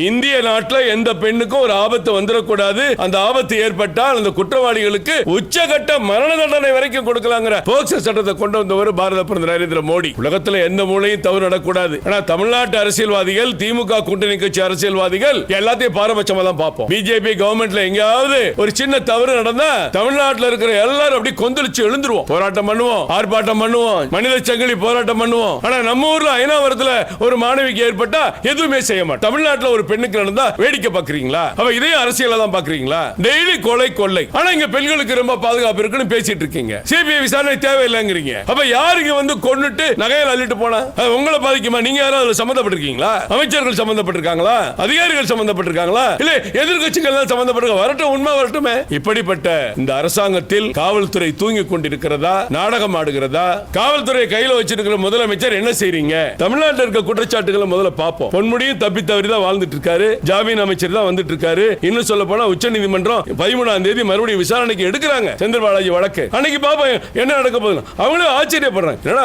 இந்திய நாட்டில் எந்த பெண்ணுக்கும் ஒரு ஆபத்து வந்துடக்கூடாது அந்த ஆபத்து ஏற்பட்டால் அந்த குற்றவாளிகளுக்கு உச்சகட்ட மரண தண்டனை வரைக்கும் கொடுக்கலாங்கிற போக்சோ சட்டத்தை கொண்டு வந்தவர் பாரத பிரதமர் நரேந்திர மோடி. உலகத்துல எந்த மூலையும் தவறு நடக்கூடாது. ஆனா தமிழ்நாட்டு அரசியல்வாதிகள் திமுக கூட்டணி கட்சி அரசியல்வாதிகள் எல்லாத்தையும் பாரபட்சமா தான் பார்ப்போம். பிஜேபி கவர்மெண்ட்ல எங்கேயாவது ஒரு சின்ன தவறு நடந்தா தமிழ்நாட்டுல இருக்கிற எல்லாரும் அப்படி கொந்தளிச்சு எழுந்துருவோம். போராட்டம் பண்ணுவோம் ஆர்ப்பாட்டம் பண்ணுவோம் மனித சங்கிலி போராட்டம் பண்ணுவோம். ஆனா நம்ம ஊர்ல ஐநாவரத்துல ஒரு மாணவிக்கு ஏற்பட்டா எதுவுமே செய்ய மாட்டோம் தமிழ்நாட்டுல ஒரு ஒரு பெண்ணுக்கு நடந்தா வேடிக்கை பாக்குறீங்களா? அவ இதே அரசியல தான் பாக்குறீங்களா? டெய்லி கொலை கொள்ளை. ஆனா இங்க பெண்களுக்கு ரொம்ப பாதுகாப்பு இருக்குன்னு பேசிட்டு இருக்கீங்க. சிபிஐ விசாரணை தேவையில்லைங்கிறீங்க. அப்ப யாருங்க வந்து கொண்டுட்டு நகையில் அள்ளிட்டு போனா? உங்களை பாதிக்குமா? நீங்க யாரும் அதுல சம்பந்தப்பட்டிருக்கீங்களா அமைச்சர்கள் சம்பந்தப்பட்டிருக்காங்களா அதிகாரிகள் சம்பந்தப்பட்டிருக்காங்களா இல்ல எதிர்கட்சிகள் எல்லாம் சம்பந்தப்பட்டிருக்க வரட்டும் உண்மை வரட்டுமே. இப்படிப்பட்ட இந்த அரசாங்கத்தில் காவல்துறை தூங்கி கொண்டிருக்கிறதா? நாடகம் ஆடுகிறதா? காவல்துறை கையில வச்சிருக்கிற முதலமைச்சர் என்ன செய்றீங்க? தமிழ்நாட்டில் இருக்க குற்றச்சாட்டுகளை முதல்ல பார்ப்போம். பொன்முடியும் தப்பி தவறி தான் வாழ்ந்துட்டு இருக்காரு ஜாமீன் அமைச்சர் தான் வந்துட்டு இருக்காரு இன்னும் சொல்ல போனா உச்ச நீதிமன்றம் பதிமூணாம் தேதி மறுபடியும் விசாரணைக்கு எடுக்கிறாங்க. செந்தில் பாலாஜி வழக்கு. அன்னைக்கு பாப்பா என்ன நடக்க போகுது அவங்களே ஆச்சரியப்படுறாங்க. என்னடா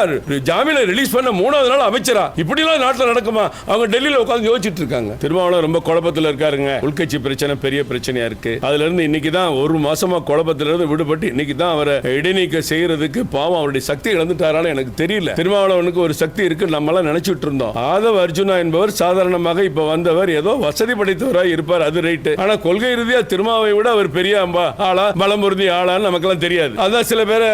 ஜாமீனை ரிலீஸ் பண்ண மூணாவது நாள் அமைச்சரா? இப்படி எல்லாம் நாட்டில் நடக்குமா? அவங்க டெல்லியில உட்கார்ந்து யோசிச்சுட்டு இருக்காங்க திருமாவளவன் ரொம்ப குழப்பத்துல இருக்காருங்க. உள்கட்சி பிரச்சனை பெரிய பிரச்சனையா இருக்கு. அதுல இருந்து இன்னைக்கு தான் ஒரு மாசமா குழப்பத்துல இருந்து விடுபட்டு இன்னைக்கு தான் அவரை இடைநீக்க செய்யறதுக்கு பாவம் அவருடைய சக்தி இழந்துட்டாரான்னு எனக்கு தெரியல. திருமாவளவனுக்கு ஒரு சக்தி இருக்கு நம்ம எல்லாம் நினைச்சிட்டு இருந்தோம் ஆதவ அர்ஜுனா என்பவர் சாதாரணமாக இப்ப வந்தவர் ஏதோ வசதி படைத்தவராக இருப்பார் அது ரைட்டு ஆனா கொள்கை ரீதியா திருமாவை விட அவர் பெரிய அம்பா ஆளா பலம் பொருந்தி ஆளான்னு நமக்கெல்லாம் தெரியாது. அதான் சில பேர்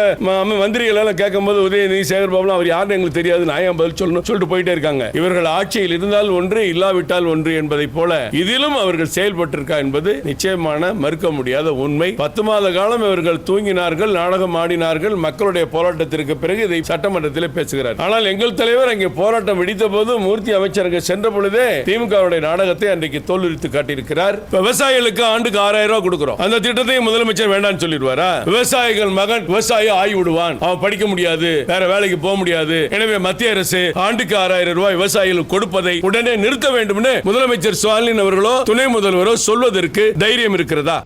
மந்திரிகள் எல்லாம் கேட்கும் போது உதயநிதி சேகர் பாபுலாம் அவர் யாருன்னு எங்களுக்கு தெரியாது நான் பதில் சொல்லணும்? சொல்லிட்டு போயிட்டே இருக்காங்க. இவர்கள் ஆட்சியில் இருந்தால் ஒன்று இல்லாவிட்டால் ஒன்று என்பதை போல இதிலும் அவர்கள் செயல்பட்டிருக்கா என்பது நிச்சயமான மறுக்க முடியாத உண்மை. பத்து மாத காலம் இவர்கள் தூங்கினார்கள் நாடகம் ஆடினார்கள் மக்களுடைய போராட்டத்திற்கு பிறகு இதை சட்டமன்றத்தில் பேசுகிறார். ஆனால் எங்கள் தலைவர் அங்கே போராட்டம் வெடித்த போது மூர்த்தி அமைச்சர்கள் சென்ற பொழுதே திமுகவுடைய திட்டத்தை அன்றைக்கு தோல்வித்து காட்டியிருக்கிறார். விவசாயிகளுக்கு ஆண்டுக்கு ஆறாயிரம் ரூபாய் கொடுக்கிறோம். அந்த திட்டத்தையும் முதலமைச்சர் வேண்டாம்னு சொல்லிடுவாரா? விவசாயிகள் மகன் விவசாயி ஆகி விடுவான் அவன் படிக்க முடியாது வேற வேலைக்கு போக முடியாது. எனவே மத்திய அரசு ஆண்டுக்கு ஆறாயிரம் ரூபாய் விவசாயிகளுக்கு கொடுப்பதை உடனே நிறுத்த வேண்டும்னு முதலமைச்சர் ஸ்டாலின் அவர்களோ துணை முதல்வரோ சொல்வதற்கு தைரியம் இருக்கிறதா?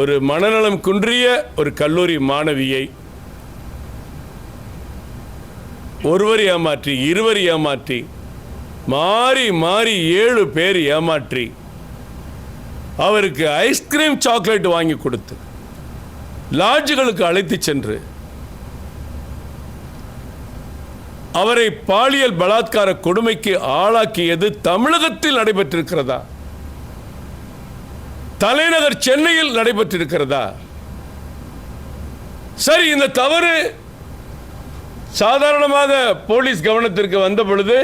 ஒரு மனநலம் குன்றிய ஒரு கல்லூரி மாணவியை ஒருவர் ஏமாற்றி இருவர் ஏமாற்றி மாறி மாறி ஏழு பேர் ஏமாற்றி அவருக்கு ஐஸ்கிரீம் சாக்லேட் வாங்கி கொடுத்து லாட்ஜுகளுக்கு அழைத்து சென்று அவரை பாலியல் பலாத்கார கொடுமைக்கு ஆளாக்கியது தமிழகத்தில் நடைபெற்றிருக்கிறதா? தலைநகர் சென்னையில் நடைபெற்றிருக்கிறதா? சரி இந்த தவறு சாதாரணமாக போலீஸ் கவனத்திற்கு வந்த பொழுது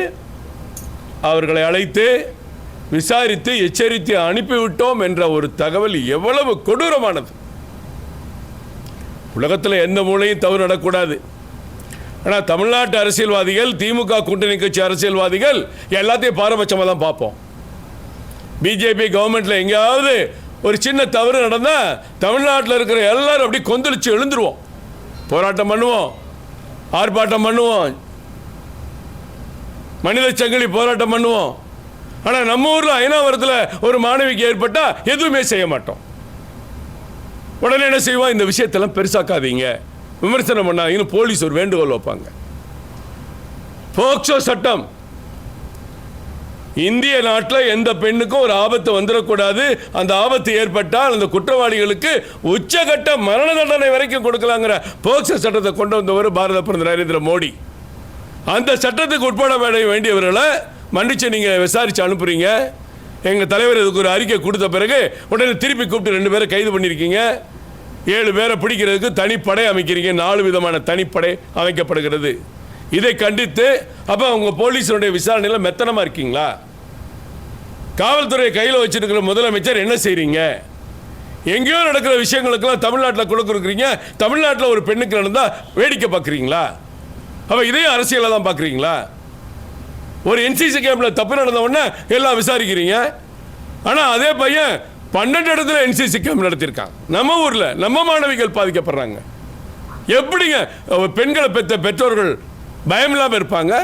அவர்களை அழைத்து விசாரித்து எச்சரித்து அனுப்பிவிட்டோம் என்ற ஒரு தகவல் எவ்வளவு கொடூரமானது. உலகத்தில் எந்த மூலையும் தவறு நடக்கூடாது ஆனால் தமிழ்நாட்டு அரசியல்வாதிகள் திமுக கூட்டணி கட்சி அரசியல்வாதிகள் எல்லாத்தையும் பாரபட்சமாக தான் பார்ப்போம். பிஜேபி கவர்மெண்ட்டில் எங்கேயாவது ஒரு சின்ன தவறு நடந்தால் தமிழ்நாட்டில் இருக்கிற எல்லாரும் அப்படி கொந்தளிச்சு எழுந்துருவோம். போராட்டம் பண்ணுவோம். ஆர்ப்பாட்டம் பண்ணுவோம். மனித சங்கிலி போராட்டம் பண்ணுவோம். ஆனால் நம்ம ஊரில் ஐநாவரத்தில் ஒரு மாணவிக்கு ஏற்பட்டால் எதுவுமே செய்ய மாட்டோம். உடனே என்ன செய்வோம் இந்த விஷயத்தெல்லாம் பெருசாக்காதீங்க. விமர்சனம் பண்ணாதீங்கன்னு போலீஸ் ஒரு வேண்டுகோள் வைப்பாங்க. போக்சோ சட்டம். இந்திய நாட்டில் எந்த பெண்ணுக்கும் ஒரு ஆபத்து வந்துடக்கூடாது. அந்த ஆபத்து ஏற்பட்டால் அந்த குற்றவாளிகளுக்கு உச்சகட்ட மரண தண்டனை வரைக்கும் கொடுக்கலாங்கிற போக்சோ சட்டத்தை கொண்டு வந்தவர் பாரத பிரதமர் நரேந்திர மோடி. அந்த சட்டத்துக்கு உட்பட வேண்டியவர்களை மன்னிச்சு நீங்கள் விசாரித்து அனுப்புறீங்க. எங்கள் தலைவர் இதுக்கு ஒரு அறிக்கை கொடுத்த பிறகு உடனே திருப்பி கூப்பிட்டு ரெண்டு பேரை கைது பண்ணியிருக்கீங்க. ஏழு பேரை பிடிக்கிறதுக்கு தனிப்படை அமைக்கிறீங்க. நாலு விதமான தனிப்படை அமைக்கப்படுகிறது. இதை கண்டித்து அப்போ உங்கள் போலீஸனுடைய விசாரணையில் மெத்தனமாக இருக்கீங்களா? காவல்துறை கையில் வச்சிருக்கிற முதலமைச்சர் என்ன செய்கிறீங்க எங்கேயோ நடக்கிற விஷயங்களுக்கெல்லாம் தமிழ்நாட்டில் கொடுக்குறீங்க தமிழ்நாட்டில் ஒரு பெண்ணுக்கு நடந்தால் வேடிக்கை பார்க்குறீங்களா? அப்போ இதையும் அரசியலை தான் பார்க்குறீங்களா? ஒரு என்சிசி கேம்பில் தப்பு நடந்த உடனே எல்லாம் விசாரிக்கிறீங்க. ஆனால் அதே பையன் பன்னெண்டு இடத்துல என்சிசி கேம்ப் நடத்தியிருக்கான். நம்ம ஊரில் நம்ம மாணவிகள் பாதிக்கப்படுறாங்க. எப்படிங்க பெண்களை பெற்ற பெற்றோர்கள் பயம் இல்லாமல் இருப்பாங்க?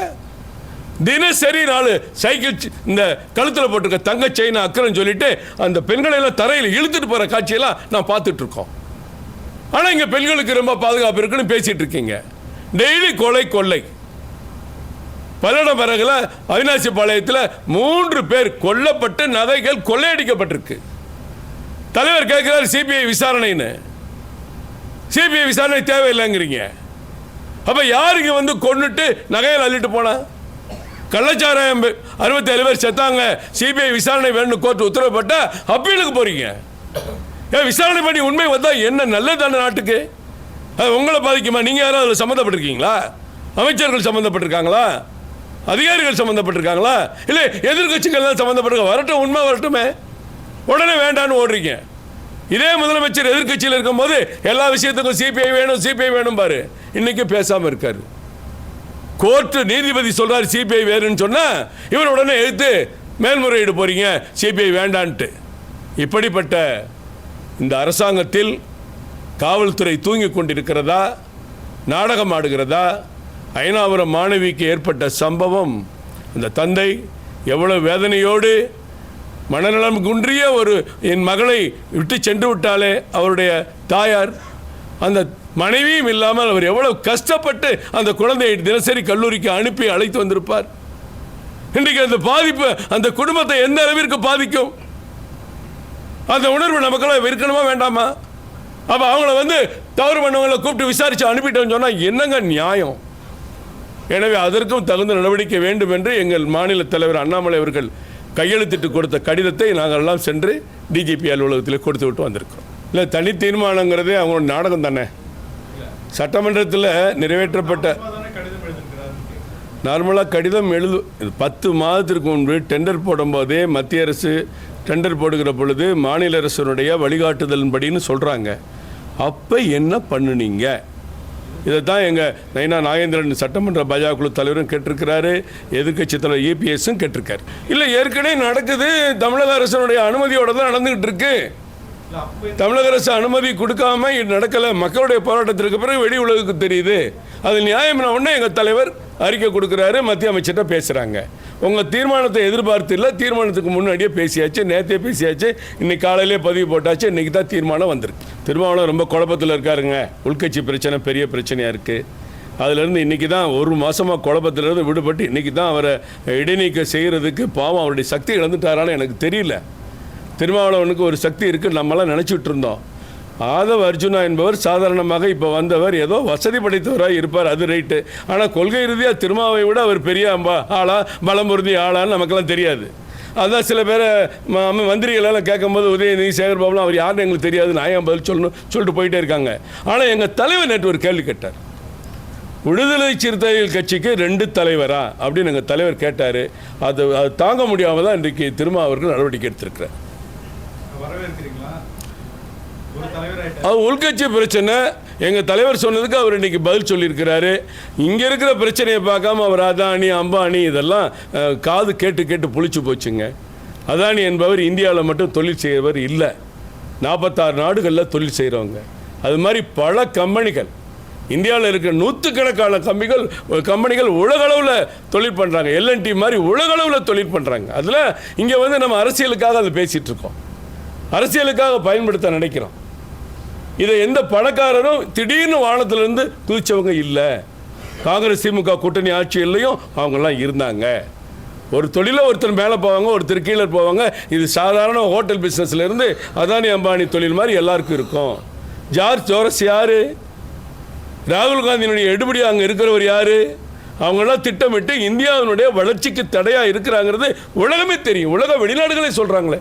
தினசரி நாலு சைக்கிள் இந்த கழுத்தில் போட்டிருக்க தங்க செயின் அக்கறம் சொல்லிட்டு அந்த பெண்களை எல்லாம் தரையில் இழுத்துட்டு போகிற காட்சியெல்லாம் நான் பார்த்துட்டு இருக்கோம். ஆனால் இங்கே பெண்களுக்கு ரொம்ப பாதுகாப்பு இருக்குன்னு பேசிட்டு இருக்கீங்க. டெய்லி கொலை கொள்ளை. பல்லடம் பிறகுல அவினாசி பாளையத்தில் மூன்று பேர் கொல்லப்பட்டு நகைகள் கொள்ளையடிக்கப்பட்டிருக்கு. தலைவர் கேட்கிறார் சிபிஐ விசாரணைன்னு. சிபிஐ விசாரணை தேவையில்லைங்கிறீங்க. அப்போ யாருக்கு வந்து கொண்டுட்டு நகையில் அள்ளிட்டு போனா? கள்ளச்சாராயம் அறுபத்தி ஏழு பேர் செத்தாங்க. சிபிஐ விசாரணை வேணும் கோர்ட் உத்தரவுப்பட்ட அப்பீலுக்கு போறீங்க. ஏன் விசாரணை பண்ணி உண்மை வந்தால் என்ன நல்லது நாட்டுக்கு? அது உங்களை பாதிக்குமா? நீங்கள் யாரும் அதில் சம்மந்தப்பட்டிருக்கீங்களா? அமைச்சர்கள் சம்மந்தப்பட்டிருக்காங்களா? அதிகாரிகள் சம்மந்தப்பட்டிருக்காங்களா? இல்லை எதிர்கட்சிகள் சம்மந்தப்பட்டிருக்க? வரட்டும் உண்மை வரட்டுமே. உடனே வேண்டான்னு ஓடுறீங்க. இதே முதலமைச்சர் எதிர்க்கட்சியில் இருக்கும்போது எல்லா விஷயத்துக்கும் சிபிஐ வேணும் சிபிஐ வேணும் பாரு. இன்னைக்கு பேசாமல் இருக்காரு. கோர்ட்டு நீதிபதி சொல்கிறார் சிபிஐ வேணும்னு சொன்னால் இவர் உடனே எழுத்து மேல்முறையீடு போகிறீங்க சிபிஐ வேண்டான்ட்டு. இப்படிப்பட்ட இந்த அரசாங்கத்தில் காவல்துறை தூங்கிக் கொண்டிருக்கிறதா நாடகம் ஆடுகிறதா ஐநாபுரம் மாணவிக்கு ஏற்பட்ட சம்பவம் அந்த தந்தை எவ்வளோ வேதனையோடு மனநலம் குன்றிய ஒரு என் மகளை விட்டு சென்று விட்டாலே அவருடைய தாயார் அந்த மனைவியும் இல்லாமல் அவர் எவ்வளவு கஷ்டப்பட்டு அந்த குழந்தையை தினசரி கல்லூரிக்கு அனுப்பி அழைத்து வந்திருப்பார். இன்றைக்கு அந்த பாதிப்பு அந்த குடும்பத்தை எந்த அளவிற்கு பாதிக்கும்? அந்த உணர்வு நமக்கெல்லாம் இருக்கணுமா வேண்டாமா? அப்ப அவங்கள வந்து தவறு பண்ணவங்களை கூப்பிட்டு விசாரிச்சு அனுப்பிட்டோம்னு சொன்னா என்னங்க நியாயம்? எனவே அதற்கும் தகுந்த நடவடிக்கை வேண்டும் என்று எங்கள் மாநில தலைவர் அண்ணாமலை அவர்கள் கையெழுத்திட்டு கொடுத்த கடிதத்தை நாங்கள் எல்லாம் சென்று டிஜிபி அலுவலகத்தில் கொடுத்து விட்டு வந்திருக்கோம் இல்லை தனி தீர்மானங்கிறதே அவங்களோட நாடகம் தானே சட்டமன்றத்தில் நிறைவேற்றப்பட்ட நார்மலாக கடிதம் எழுது பத்து மாதத்திற்கு முன்பு டெண்டர் போடும்போதே மத்திய அரசு டெண்டர் போடுகிற பொழுது மாநில அரசனுடைய வழிகாட்டுதலின்படின்னு சொல்கிறாங்க அப்போ என்ன பண்ணுனீங்க? இதை தான் எங்கள் நைனா நாகேந்திரன் சட்டமன்ற பாஜக குழு தலைவரும் கேட்டிருக்கிறாரு. எதிர்கட்சி தலைவர் இபிஎஸும் கேட்டிருக்காரு. இல்லை ஏற்கனவே நடக்குது தமிழக அரசனுடைய அனுமதியோடு தான் நடந்துகிட்டு இருக்கு. தமிழக அரசு அனுமதி கொடுக்காம இது நடக்கல. மக்களுடைய போராட்டத்திற்கு பிறகு வெளி உலகுக்கு தெரியுது. அது நியாயம்னா உடனே எங்கள் தலைவர் அறிக்கை கொடுக்குறாரு. மத்திய அமைச்சர்கிட்ட பேசுகிறாங்க உங்கள் தீர்மானத்தை எதிர்பார்த்து இல்லை தீர்மானத்துக்கு முன்னாடியே பேசியாச்சு நேற்றே பேசியாச்சு இன்னைக்கு காலையிலே பதிவு போட்டாச்சு இன்றைக்கி தான் தீர்மானம் வந்திருக்கு. திருமாவளவன் ரொம்ப குழப்பத்தில் இருக்காருங்க. உள்கட்சி பிரச்சனை பெரிய பிரச்சனையாக இருக்குது அதுலேருந்து இன்றைக்கி தான் ஒரு மாதமாக குழப்பத்திலேருந்து விடுபட்டு இன்றைக்கி தான் அவரை இடைநீக்கம் செய்கிறதுக்கு பாவம் அவருடைய சக்தி இழந்துட்டாரான்னு எனக்கு தெரியல. திருமாவளவனுக்கு ஒரு சக்தி இருக்குன்னு நம்மளாம் நினச்சிட்டு இருந்தோம். ஆதவ அர்ஜுனா என்பவர் சாதாரணமாக இப்போ வந்தவர் ஏதோ வசதி படைத்தவராக இருப்பார் அது ரைட்டு ஆனால் கொள்கை ரீதியாக திருமாவை விட அவர் பெரிய அம்பா ஆளா பலம் பொருந்தி ஆளான்னு நமக்கெல்லாம் தெரியாது. அதான் சில பேரை மந்திரிகளெல்லாம் கேட்கும்போது உதயநிதி சேகர் பாபுலாம் அவர் யாருன்னு எங்களுக்கு தெரியாது நான் ஏன் பதில் சொல்லணும்? சொல்லிட்டு போயிட்டே இருக்காங்க. ஆனால் எங்கள் தலைவர் நேற்று ஒரு கேள்வி கேட்டார். விடுதலை சிறுத்தைகள் கட்சிக்கு ரெண்டு தலைவரா? அப்படின்னு எங்கள் தலைவர் கேட்டார். அது அது தாங்க முடியாமல் தான் இன்றைக்கு திரும்ப அவர்கள் நடவடிக்கை எடுத்திருக்கிறார். அது உள்கட்சி பிரச்சனை. எங்கள் தலைவர் சொன்னதுக்கு அவர் இன்னைக்கு பதில் சொல்லியிருக்கிறாரு. இங்கே இருக்கிற பிரச்சனையை பார்க்காம அவர் அதானி அம்பானி இதெல்லாம் காது கேட்டு கேட்டு புளிச்சு போச்சுங்க. அதானி என்பவர் இந்தியாவில் மட்டும் தொழில் செய்கிறவர் இல்லை. நாற்பத்தாறு நாடுகளில் தொழில் செய்கிறவங்க அது மாதிரி பல கம்பெனிகள். இந்தியாவில் இருக்கிற நூற்றுக்கணக்கான கம்பிகள் கம்பெனிகள் உலகளவில் தொழில் பண்ணுறாங்க எல்என்டி மாதிரி உலகளவில் தொழில் பண்ணுறாங்க அதில் இங்கே வந்து நம்ம அரசியலுக்காக அதை பேசிகிட்டு இருக்கோம். அரசியலுக்காக பயன்படுத்த நினைக்கிறோம். இதை எந்த பணக்காரரும் திடீர்னு வானத்திலிருந்து குதிச்சவங்க இல்லை. காங்கிரஸ் திமுக கூட்டணி ஆட்சியிலையும் அவங்கெல்லாம் இருந்தாங்க. ஒரு தொழில ஒருத்தர் மேலே போவாங்க ஒருத்தர் கீழே போவாங்க. இது சாதாரண ஹோட்டல் பிஸ்னஸ்லேருந்து அதானி அம்பானி தொழில் மாதிரி எல்லாருக்கும் இருக்கும். ஜார்ஜ் ஜோரஸ் யார்? ராகுல் காந்தியினுடைய எடுபடி அங்கே இருக்கிறவர் யார்? அவங்கெல்லாம் திட்டமிட்டு இந்தியாவினுடைய வளர்ச்சிக்கு தடையாக இருக்கிறாங்கிறது உலகமே தெரியும். உலக வெளிநாடுகளே சொல்கிறாங்களே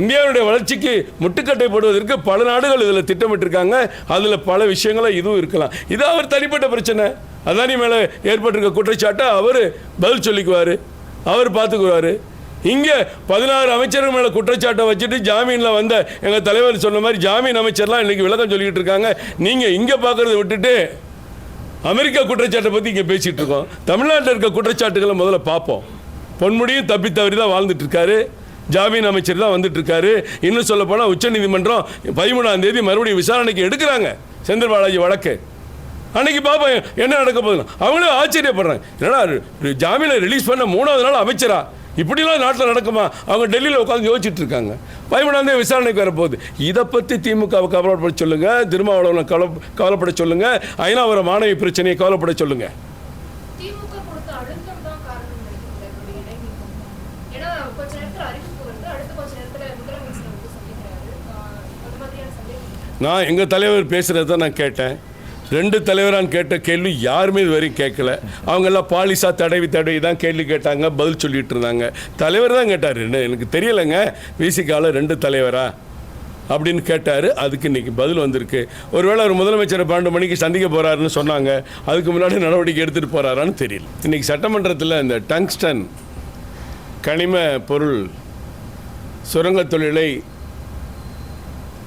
இந்தியாவுடைய வளர்ச்சிக்கு முட்டுக்கட்டை போடுவதற்கு பல நாடுகள் இதில் திட்டமிட்டிருக்காங்க. அதில் பல விஷயங்களும் இதுவும் இருக்கலாம். இது அவர் தனிப்பட்ட பிரச்சனை. அதானி மேலே ஏற்பட்டிருக்க குற்றச்சாட்டை அவர் பதில் சொல்லிக்குவார். அவர் பார்த்துக்குவார் இங்கே பதினாறு அமைச்சர்கள் மேலே குற்றச்சாட்டை வச்சுட்டு ஜாமீனில் வந்த எங்கள் தலைவர் சொன்ன மாதிரி ஜாமீன் அமைச்சர்லாம் இன்றைக்கி விளக்கம் சொல்லிக்கிட்டு இருக்காங்க. நீங்கள் இங்கே பார்க்குறத விட்டுட்டு அமெரிக்கா குற்றச்சாட்டை பற்றி இங்கே பேசிகிட்டு இருக்கோம். தமிழ்நாட்டில் இருக்க குற்றச்சாட்டுகளை முதல்ல பார்ப்போம். பொன்முடியும் தப்பி தவறி தான் வாழ்ந்துட்டு இருக்காரு. ஜாமீன் அமைச்சர் தான் வந்துட்டு இருக்காரு இன்னும் சொல்ல போனால் உச்சநீதிமன்றம் பதிமூணாம் தேதி மறுபடியும் விசாரணைக்கு எடுக்கிறாங்க. செந்தில் பாலாஜி வழக்கு. அன்னைக்கு பார்ப்போம் என்ன நடக்க போகுது அவங்களே ஆச்சரியப்படுறாங்க. என்னடா ஜாமீனை ரிலீஸ் பண்ண மூணாவது நாள் அமைச்சரா? இப்படிலாம் நாட்டில் நடக்குமா? அவங்க டெல்லியில் உட்காந்து யோசிச்சுட்டு இருக்காங்க பதிமூணாம் விசாரணைக்கு வரப்போகுது. இதை பற்றி திமுகவை கவலைப்பட சொல்லுங்கள் திருமாவளவனை கவலை கவலைப்பட சொல்லுங்க. ஐநாவரம் மாணவி பிரச்சனையை கவலைப்பட சொல்லுங்கள் திமுக கொடுத்த அழுத்தம் தான் காரணம் நினைக்கிறீங்களா இவருடைய இடைநீக்கம் ஏன்னா கொஞ்ச நேரத்துல அறிவிப்பு வருது அடுத்த கொஞ்ச நேரத்துல முதலமைச்சர் வந்து சந்திக்கிறாரு ஆஹ் அந்த மாதிரியான சந்தேகம் நான் எங்கள் தலைவர் பேசுகிறத தான் நான் கேட்டேன். ரெண்டு தலைவரான் கேட்ட கேள்வி யாருமே இது வரையும் கேட்கல. அவங்கெல்லாம் பாலிசா தடவி தடவி தான் கேள்வி கேட்டாங்க பதில் சொல்லிட்டு இருந்தாங்க. தலைவர் தான் கேட்டார். என்ன எனக்கு தெரியலைங்க. விசிகாவில் ரெண்டு தலைவரா? அப்படின்னு கேட்டார். அதுக்கு இன்றைக்கி பதில் வந்திருக்கு. ஒருவேளை அவர் முதலமைச்சர் பன்னெண்டு மணிக்கு சந்திக்க போகிறாருன்னு சொன்னாங்க. அதுக்கு முன்னாடி நடவடிக்கை எடுத்துகிட்டு போகிறாரான்னு தெரியல. இன்றைக்கி சட்டமன்றத்தில் இந்த டங்ஸ்டன் கனிம பொருள் சுரங்கத் தொழிலை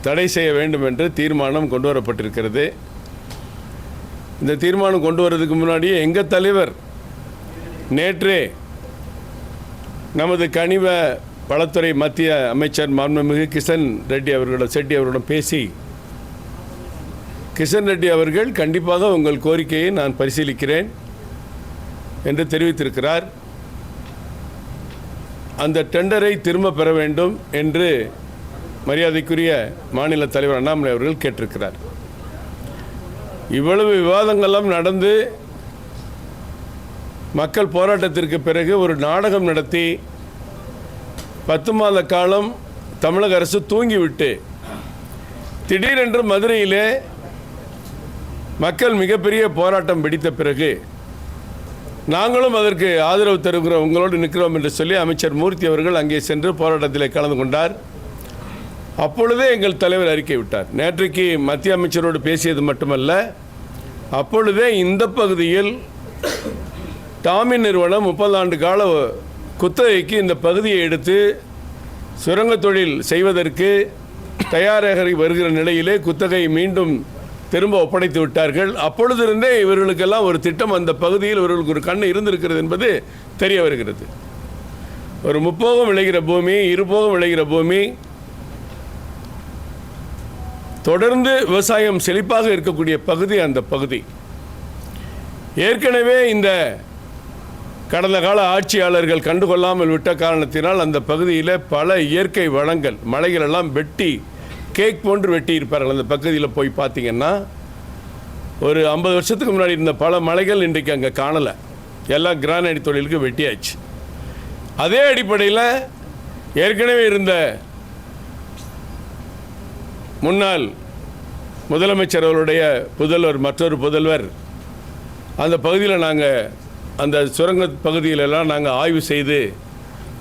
தடை செய்ய வேண்டும் என்று தீர்மானம் கொண்டு வரப்பட்டிருக்கிறது இந்த தீர்மானம் கொண்டு வர்றதுக்கு முன்னாடியே எங்கள் தலைவர் நேற்றே நமது கனிவ வளத்துறை மத்திய அமைச்சர் மாண்புமிகு கிஷன் ரெட்டி அவர்களிடம் செட்டி அவர்களிடம் பேசி கிஷன் ரெட்டி அவர்கள் கண்டிப்பாக உங்கள் கோரிக்கையை நான் பரிசீலிக்கிறேன் என்று தெரிவித்திருக்கிறார். அந்த டெண்டரை திரும்ப பெற வேண்டும் என்று மரியாதைக்குரிய மாநில தலைவர் அண்ணாமலை அவர்கள் கேட்டிருக்கிறார். இவ்வளவு விவாதங்கள்லாம் நடந்து மக்கள் போராட்டத்திற்கு பிறகு ஒரு நாடகம் நடத்தி பத்து மாத காலம் தமிழக அரசு தூங்கிவிட்டு திடீரென்று மதுரையிலே மக்கள் மிகப்பெரிய போராட்டம் வெடித்த பிறகு நாங்களும் அதற்கு ஆதரவு தருகிறோம் உங்களோடு நிற்கிறோம் என்று சொல்லி அமைச்சர் மூர்த்தி அவர்கள் அங்கே சென்று போராட்டத்தில் கலந்து கொண்டார். அப்பொழுதே எங்கள் தலைவர் அறிக்கை விட்டார். நேற்றைக்கு மத்திய அமைச்சரோடு பேசியது மட்டுமல்ல அப்பொழுதே இந்த பகுதியில் டாமி நிறுவனம் முப்பது ஆண்டு கால குத்தகைக்கு இந்த பகுதியை எடுத்து சுரங்கத் தொழில் செய்வதற்கு தயாராக வருகிற நிலையிலே குத்தகை மீண்டும் திரும்ப ஒப்படைத்து விட்டார்கள். அப்பொழுதிருந்தே இவர்களுக்கெல்லாம் ஒரு திட்டம் அந்த பகுதியில் இவர்களுக்கு ஒரு கண் இருந்திருக்கிறது என்பது தெரிய வருகிறது. ஒரு முப்போகம் விளைகிற பூமி இருபோகம் விளைகிற பூமி தொடர்ந்து விவசாயம் செழிப்பாக இருக்கக்கூடிய பகுதி அந்த பகுதி. ஏற்கனவே இந்த கடந்த கால ஆட்சியாளர்கள் கண்டுகொள்ளாமல் விட்ட காரணத்தினால் அந்த பகுதியில் பல இயற்கை வளங்கள் மலைகளெல்லாம் வெட்டி கேக் போன்று வெட்டி இருப்பார்கள் அந்த பகுதியில் போய் பார்த்தீங்கன்னா ஒரு ஐம்பது வருஷத்துக்கு முன்னாடி இருந்த பல மலைகள் இன்றைக்கு அங்கே காணலை. எல்லாம் கிரானைட் தொழிலுக்கு வெட்டியாச்சு. அதே அடிப்படையில் ஏற்கனவே இருந்த முன்னாள் முதலமைச்சர் அவருடைய புதல்வர் மற்றொரு புதல்வர் அந்த பகுதியில் நாங்கள் அந்த சுரங்க பகுதியிலெல்லாம் நாங்கள் ஆய்வு செய்து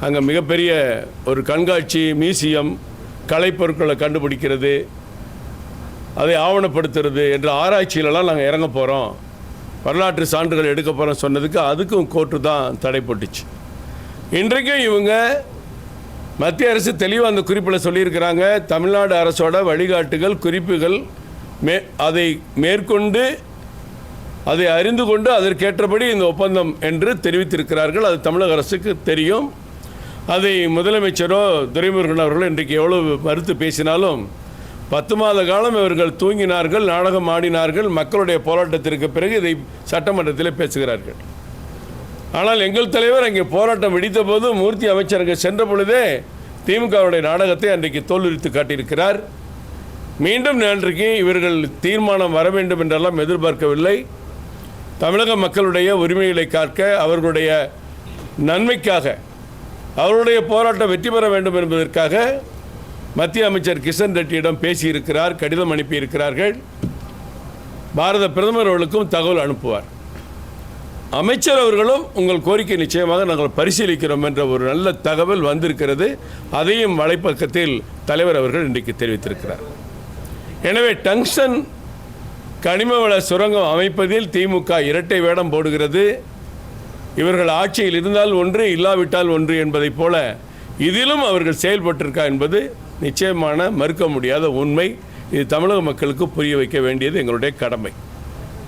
அங்கே மிகப்பெரிய ஒரு கண்காட்சி மியூசியம் கலைப்பொருட்களை கண்டுபிடிக்கிறது அதை ஆவணப்படுத்துறது என்ற ஆராய்ச்சியிலலாம் நாங்கள் இறங்க போகிறோம் வரலாற்று சான்றுகள் எடுக்க போகிறோம் சொன்னதுக்கு அதுக்கும் கோர்ட்டு தான் தடை போட்டுச்சு. இன்றைக்கும் இவங்க மத்திய அரசு தெளிவாக அந்த குறிப்பில் சொல்லியிருக்கிறாங்க. தமிழ்நாடு அரசோட வழிகாட்டுகள் குறிப்புகள் மே அதை மேற்கொண்டு அதை அறிந்து கொண்டு அதற்கேற்றபடி இந்த ஒப்பந்தம் என்று தெரிவித்திருக்கிறார்கள். அது தமிழக அரசுக்கு தெரியும். அதை முதலமைச்சரோ துரைமுருகன் அவர்களோ இன்றைக்கு எவ்வளவு மறுத்து பேசினாலும் பத்து மாத காலம் இவர்கள் தூங்கினார்கள் நாடகம் ஆடினார்கள் மக்களுடைய போராட்டத்திற்கு பிறகு இதை சட்டமன்றத்தில் பேசுகிறார்கள். ஆனால் எங்கள் தலைவர் அங்கே போராட்டம் வெடித்த போது மூர்த்தி அமைச்சருக்கு சென்ற பொழுதே திமுகவுடைய நாடகத்தை அன்றைக்கு தோல்வித்து காட்டியிருக்கிறார். மீண்டும் நேற்றைக்கு இவர்கள் தீர்மானம் வர வேண்டும் என்றெல்லாம் எதிர்பார்க்கவில்லை. தமிழக மக்களுடைய உரிமைகளை காக்க அவர்களுடைய நன்மைக்காக அவருடைய போராட்டம் வெற்றி பெற வேண்டும் என்பதற்காக மத்திய அமைச்சர் கிஷன் ரெட்டியிடம் பேசியிருக்கிறார் கடிதம் அனுப்பியிருக்கிறார்கள். பாரத பிரதமர் அவர்களுக்கும் தகவல் அனுப்புவார். அமைச்சர் அவர்களும் உங்கள் கோரிக்கை நிச்சயமாக நாங்கள் பரிசீலிக்கிறோம் என்ற ஒரு நல்ல தகவல் வந்திருக்கிறது. அதையும் வலைப்பக்கத்தில் தலைவர் அவர்கள் இன்றைக்கு தெரிவித்திருக்கிறார். எனவே டங்ஸ்டன் கனிமவள சுரங்கம் அமைப்பதில் திமுக இரட்டை வேடம் போடுகிறது. இவர்கள் ஆட்சியில் இருந்தால் ஒன்று இல்லாவிட்டால் ஒன்று என்பதைப் போல இதிலும் அவர்கள் செயல்பட்டிருக்கா என்பது நிச்சயமான மறுக்க முடியாத உண்மை. இது தமிழக மக்களுக்கு புரிய வைக்க வேண்டியது எங்களுடைய கடமை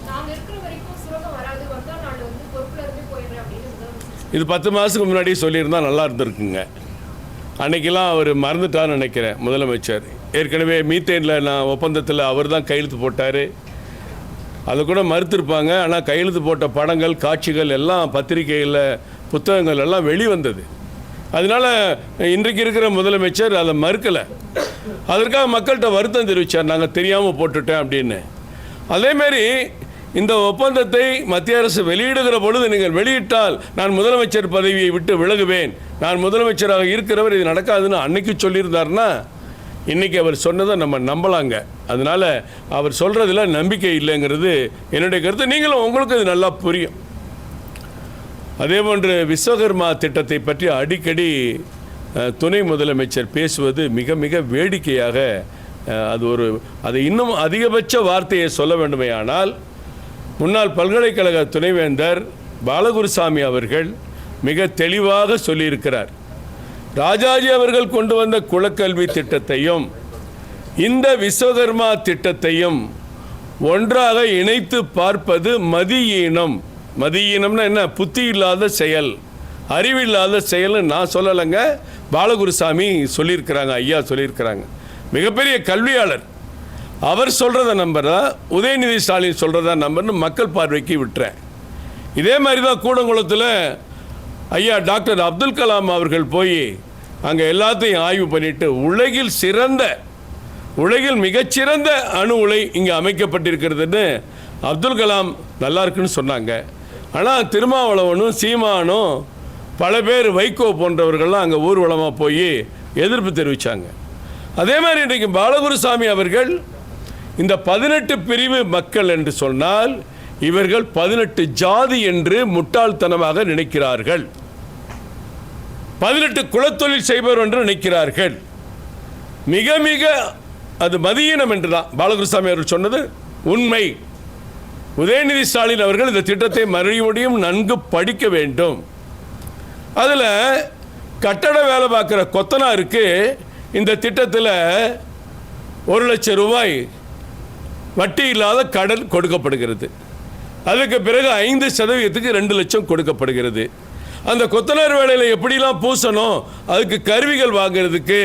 நாங்க இருக்கிற வரைக்கும் சுரங்கம் வராது வந்தா நான் வந்து பொறுப்புல இருந்து போயிடுறேன் அப்படின்னு முதலமைச்சர் இது பத்து மாதத்துக்கு முன்னாடி சொல்லியிருந்தா நல்லா இருந்திருக்குங்க. அன்றைக்கெல்லாம் அவர் மறந்துட்டார்னு நினைக்கிறேன் முதலமைச்சர். ஏற்கனவே மீத்தேனில் நான் ஒப்பந்தத்தில் அவர் தான் கையெழுத்து போட்டார். அதை கூட மறுத்திருப்பாங்க ஆனால் கையெழுத்து போட்ட படங்கள் காட்சிகள் எல்லாம் பத்திரிகைகளில் புத்தகங்கள் எல்லாம் வெளிவந்தது. அதனால் இன்றைக்கு இருக்கிற முதலமைச்சர் அதை மறுக்கலை. அதற்காக மக்கள்கிட்ட வருத்தம் தெரிவித்தார் நாங்கள் தெரியாமல் போட்டுட்டேன் அப்படின்னு. அதேமாரி இந்த ஒப்பந்தத்தை மத்திய அரசு வெளியிடுகிற பொழுது நீங்கள் வெளியிட்டால் நான் முதலமைச்சர் பதவியை விட்டு விலகுவேன். நான் முதலமைச்சராக இருக்கிறவர் இது நடக்காதுன்னு அன்னைக்கு சொல்லியிருந்தாருன்னா இன்னைக்கு அவர் சொன்னதை நம்ம நம்பலாங்க. அதனால அவர் சொல்றதுல நம்பிக்கை இல்லைங்கிறது என்னுடைய கருத்து. நீங்களும் உங்களுக்கு இது நல்லா புரியும். அதே போன்று விஸ்வகர்மா திட்டத்தை பற்றி அடிக்கடி துணை முதலமைச்சர் பேசுவது மிக மிக வேடிக்கையாக அது ஒரு அது இன்னும் அதிகபட்ச வார்த்தையை சொல்ல வேண்டுமேயானால் முன்னாள் பல்கலைக்கழக துணைவேந்தர் பாலகுருசாமி அவர்கள் மிக தெளிவாக சொல்லியிருக்கிறார். ராஜாஜி அவர்கள் கொண்டு வந்த குலக்கல்வி திட்டத்தையும் இந்த விஸ்வகர்மா திட்டத்தையும் ஒன்றாக இணைத்து பார்ப்பது மதியீனம். மதியீனம்னா என்ன? புத்தி இல்லாத செயல். அறிவில்லாத செயல்னு நான் சொல்லலைங்க. பாலகுருசாமி சொல்லியிருக்கிறாங்க ஐயா சொல்லியிருக்கிறாங்க. மிகப்பெரிய கல்வியாளர். அவர் சொல்கிறத நம்புறதா? உதயநிதி ஸ்டாலின் சொல்கிறதா நம்பர்னு மக்கள் பார்வைக்கு விட்டுறேன். இதே மாதிரி தான் கூடங்குளத்தில் ஐயா டாக்டர் அப்துல் கலாம் அவர்கள் போய் அங்கே எல்லாத்தையும் ஆய்வு பண்ணிட்டு உலகில் சிறந்த உலகில் மிகச்சிறந்த அணு உலை இங்கே அமைக்கப்பட்டிருக்கிறதுன்னு அப்துல் கலாம் நல்லா இருக்குன்னு சொன்னாங்க. ஆனால் திருமாவளவனும் சீமானும் பல பேர் வைகோ போன்றவர்கள்லாம் அங்கே ஊர்வலமாக போய் எதிர்ப்பு தெரிவித்தாங்க அதே மாதிரி இன்றைக்கு பாலகுருசாமி அவர்கள் இந்த பதினெட்டு பிரிவு மக்கள் என்று சொன்னால் இவர்கள் பதினெட்டு ஜாதி என்று முட்டாள்தனமாக நினைக்கிறார்கள். பதினெட்டு குலத்தொழில் செய்பவர் என்று நினைக்கிறார்கள். மிக மிக அது மதியினம் என்று தான் பாலகுருசாமி அவர்கள் சொன்னது உண்மை. உதயநிதி ஸ்டாலின் அவர்கள் இந்த திட்டத்தை மறுபடியும் நன்கு படிக்க வேண்டும். அதில் கட்டட வேலை பார்க்குற கொத்தனாருக்கு இந்த திட்டத்தில் ஒரு லட்சம் ரூபாய் வட்டி இல்லாத கடன் கொடுக்கப்படுகிறது. அதுக்கு பிறகு ஐந்து சதவீதத்துக்கு ரெண்டு லட்சம் கொடுக்கப்படுகிறது. அந்த கொத்தனார் வேலையில் எப்படிலாம் பூசணும்? அதுக்கு கருவிகள் வாங்குறதுக்கு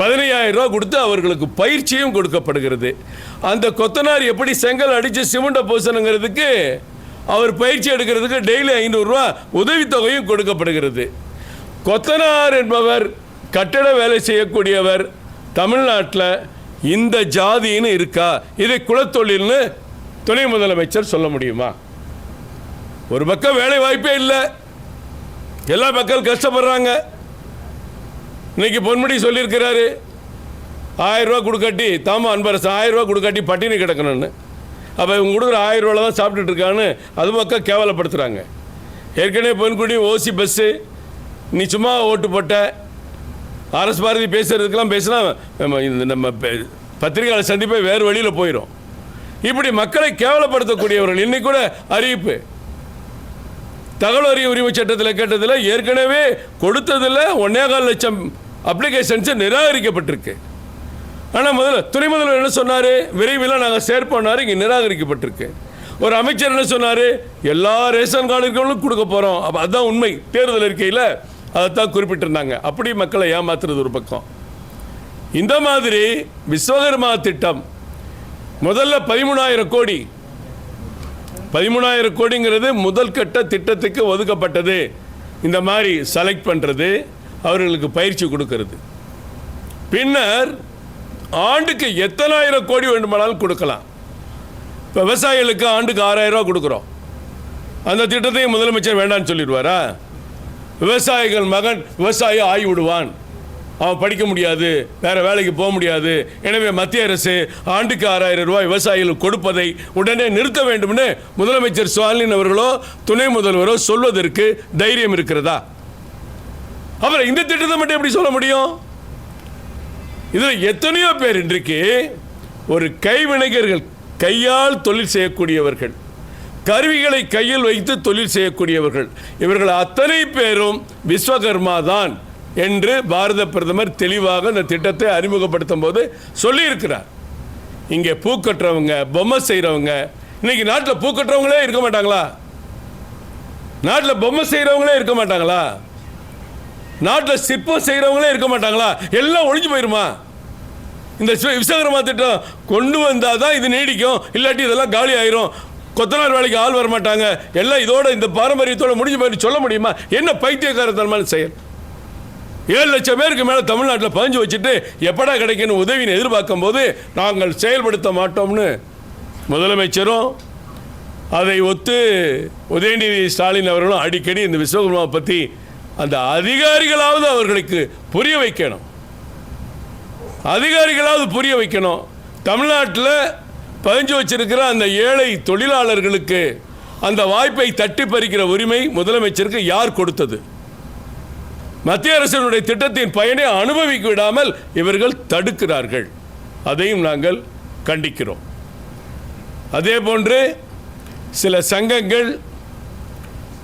பதினையாயிரம் ரூபா கொடுத்து அவர்களுக்கு பயிற்சியும் கொடுக்கப்படுகிறது. அந்த கொத்தனார் எப்படி செங்கல் அடித்து சிமெண்டை பூசணுங்கிறதுக்கு அவர் பயிற்சி எடுக்கிறதுக்கு டெய்லி ஐநூறுரூவா உதவித்தொகையும் கொடுக்கப்படுகிறது. கொத்தனார் என்பவர் கட்டட வேலை செய்யக்கூடியவர் தமிழ்நாட்டில் இந்த ஜாதின்னு இருக்கா? இதை குலத்தொழில்னு துணை முதலமைச்சர் சொல்ல முடியுமா? ஒரு பக்கம் வேலை வாய்ப்பே இல்லை. எல்லா மக்கள் கஷ்டப்படுறாங்க. இன்னைக்கு பொன்முடி சொல்லியிருக்கிறாரு ஆயிரம் ரூபா கொடுக்காட்டி தாமா அன்பரசன் ஆயிரம் ரூபா கொடுக்காட்டி பட்டினி கிடக்கணும்னு. அப்போ இவங்க கொடுக்குற ஆயிரம் தான் சாப்பிட்டுட்டு இருக்கான்னு அது மக்கள் கேவலப்படுத்துகிறாங்க ஏற்கனவே பொன்குடி ஓசி பஸ்ஸு நீ சும்மா ஓட்டு போட்ட அரசு பாரதி பேசுறதுக்கெல்லாம் பேசினா நம்ம இந்த நம்ம பத்திரிகையாளர் சந்திப்பை வேறு வழியில் போயிடும் இப்படி மக்களை கேவலப்படுத்தக்கூடியவர்கள் இன்னைக்கு கூட அறிவிப்பு. தகவல் அறியும் உரிமை சட்டத்தில் கேட்டதில் ஏற்கனவே கொடுத்ததில் ஒன்னேகால் லட்சம் அப்ளிகேஷன்ஸ் நிராகரிக்கப்பட்டிருக்கு. ஆனால் முதல்ல துணை முதல்வர் என்ன சொன்னார்? விரைவில் நாங்கள் சேர்ப்போம்னாரு இங்கே நிராகரிக்கப்பட்டிருக்கு. ஒரு அமைச்சர் என்ன சொன்னார்? எல்லா ரேஷன் கார்டுகளும் கொடுக்க போகிறோம் அப்போ அதுதான் உண்மை. தேர்தல் இருக்கையில் அதைத்தான் குறிப்பிட்டிருந்தாங்க. அப்படி மக்களை ஏமாத்துறது ஒரு பக்கம். இந்த மாதிரி விஸ்வகர்மா திட்டம் முதல்ல பதிமூணாயிரம் கோடி. பதிமூணாயிரம் கோடிங்கிறது முதல் கட்ட திட்டத்துக்கு ஒதுக்கப்பட்டது. இந்த மாதிரி செலக்ட் பண்ணுறது அவர்களுக்கு பயிற்சி கொடுக்கறது. பின்னர் ஆண்டுக்கு எத்தனாயிரம் கோடி வேண்டுமானாலும் கொடுக்கலாம். இப்போ விவசாயிகளுக்கு ஆண்டுக்கு ஆறாயிரம் ரூபா கொடுக்குறோம். அந்த திட்டத்தையும் முதலமைச்சர் வேண்டாம்னு சொல்லிடுவாரா? விவசாயிகள் மகன் விவசாயி ஆகிவிடுவான். அவன் படிக்க முடியாது வேற வேலைக்கு போக முடியாது. எனவே மத்திய அரசு ஆண்டுக்கு ஆறாயிரம் ரூபாய் விவசாயிகள் கொடுப்பதை உடனே நிறுத்த வேண்டும்னு முதலமைச்சர் ஸ்டாலின் அவர்களோ துணை முதல்வரோ சொல்வதற்கு தைரியம் இருக்கிறதா? அப்புறம் இந்த திட்டத்தை மட்டும் எப்படி சொல்ல முடியும்? இதில் எத்தனையோ பேர் இன்றைக்கு ஒரு கைவினைஞர்கள் கையால் தொழில் செய்யக்கூடியவர்கள். கருவிகளை கையில் வைத்து தொழில் செய்யக்கூடியவர்கள். இவர்கள் அத்தனை பேரும் விஸ்வகர்மா தான் என்று பாரத பிரதமர் தெளிவாக இந்த திட்டத்தை அறிமுகப்படுத்தும் போது சொல்லியிருக்கிறார். இங்கே பூ கட்டுறவங்க பொம்மை செய்கிறவங்க இன்னைக்கு நாட்டில் பூ கட்டுறவங்களே இருக்க மாட்டாங்களா? நாட்டில் பொம்மை செய்கிறவங்களே இருக்க மாட்டாங்களா? நாட்டில் சிற்பம் செய்கிறவங்களே இருக்க மாட்டாங்களா? எல்லாம் ஒழிஞ்சு போயிருமா? இந்த விஸ்வகர்மா திட்டம் கொண்டு வந்தால் தான் இது நீடிக்கும் இல்லாட்டி இதெல்லாம் காலி ஆயிரும். கொத்தனார் வேலைக்கு ஆள் வர மாட்டாங்க எல்லாம் இதோட இந்த பாரம்பரியத்தோட முடிஞ்சு போயிட்டு சொல்ல முடியுமா? என்ன பைத்தியக்காரத்தனமான செயல்? ஏழு லட்சம் பேருக்கு மேலே தமிழ்நாட்டில் பதிஞ்சு வச்சுட்டு எப்படா கிடைக்குன்னு உதவின்னு எதிர்பார்க்கும் போது நாங்கள் செயல்படுத்த மாட்டோம்னு முதலமைச்சரும் அதை ஒத்து உதயநிதி ஸ்டாலின் அவர்களும் அடிக்கடி இந்த விஸ்வகர்மா பற்றி அந்த அதிகாரிகளாவது அவர்களுக்கு புரிய வைக்கணும். அதிகாரிகளாவது புரிய வைக்கணும். தமிழ்நாட்டில் பதிஞ்சு வச்சிருக்கிற அந்த ஏழை தொழிலாளர்களுக்கு அந்த வாய்ப்பை தட்டி பறிக்கிற உரிமை முதலமைச்சருக்கு யார் கொடுத்தது? மத்திய அரசினுடைய திட்டத்தின் பயனை அனுபவிக்க விடாமல் இவர்கள் தடுக்கிறார்கள். அதையும் நாங்கள் கண்டிக்கிறோம். அதே போன்று சில சங்கங்கள்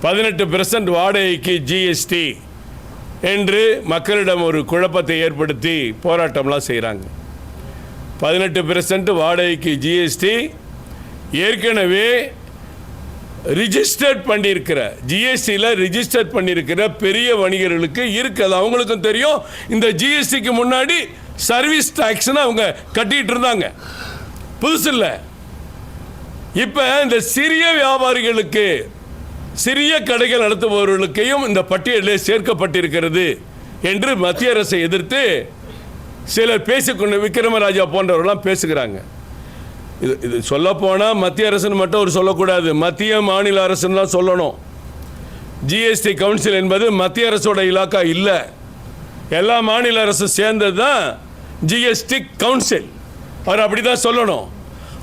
பதினெட்டு பெர்சன்ட் வாடகைக்கு ஜிஎஸ்டி என்று மக்களிடம் ஒரு குழப்பத்தை ஏற்படுத்தி போராட்டம்லாம் செய்கிறாங்க பதினெட்டு பெர்சன்ட் வாடகைக்கு ஜிஎஸ்டி ஏற்கனவே ரிஜிஸ்டர்ட் பண்ணியிருக்கிற ஜிஎஸ்டியில் ரிஜிஸ்டர் பண்ணியிருக்கிற பெரிய வணிகர்களுக்கு இருக்குது. அவங்களுக்கும் தெரியும். இந்த ஜிஎஸ்டிக்கு முன்னாடி சர்வீஸ் டேக்ஸ்னு அவங்க கட்டிகிட்டு இருந்தாங்க. புதுசு இல்லை. இப்போ இந்த சிறிய வியாபாரிகளுக்கு சிறிய கடைகள் நடத்துபவர்களுக்கையும் இந்த பட்டியலில் சேர்க்கப்பட்டிருக்கிறது என்று மத்திய அரசை எதிர்த்து சிலர் பேசிக்கொண்டு விக்ரமராஜா போன்றவர்கள்லாம் பேசுகிறாங்க. இது இது சொல்லப்போனால் மத்திய அரசுன்னு மட்டும் ஒரு சொல்லக்கூடாது. மத்திய மாநில அரசுன்னு தான் சொல்லணும். ஜிஎஸ்டி கவுன்சில் என்பது மத்திய அரசோட இலாக்கா இல்லை. எல்லா மாநில அரசும் சேர்ந்தது தான் ஜிஎஸ்டி கவுன்சில் அவர் அப்படி தான் சொல்லணும்.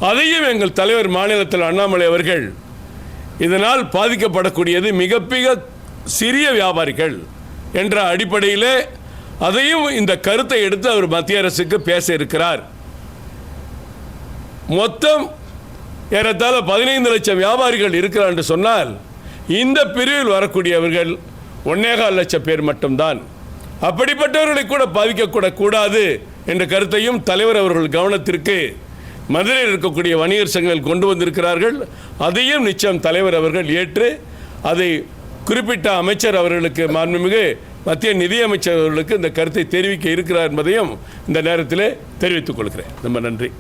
அதையும் எங்கள் தலைவர் மாநிலத்தில் அண்ணாமலை அவர்கள் இதனால் பாதிக்கப்படக்கூடியது மிக மிக சிறிய வியாபாரிகள் என்ற அடிப்படையிலே அதையும் இந்த கருத்தை எடுத்து அவர் மத்திய அரசுக்கு பேச இருக்கிறார். மொத்தம் ஏறத்தாழ பதினைந்து லட்சம் வியாபாரிகள் இருக்கிறார் என்று சொன்னால் இந்த பிரிவில் வரக்கூடியவர்கள் ஒன்னேகால் லட்சம் பேர் மட்டும்தான். அப்படிப்பட்டவர்களை கூட பாதிக்கக்கூட கூடாது என்ற கருத்தையும் தலைவர் அவர்கள் கவனத்திற்கு மதுரையில் இருக்கக்கூடிய வணிகர் சங்கங்கள் கொண்டு வந்திருக்கிறார்கள். அதையும் நிச்சயம் தலைவர் அவர்கள் ஏற்று அதை குறிப்பிட்ட அமைச்சர் அவர்களுக்கு மாண்புமிகு மத்திய நிதியமைச்சர் அவர்களுக்கு இந்த கருத்தை தெரிவிக்க இருக்கிறார் என்பதையும் இந்த நேரத்தில் தெரிவித்துக் கொள்கிறேன். ரொம்ப நன்றி.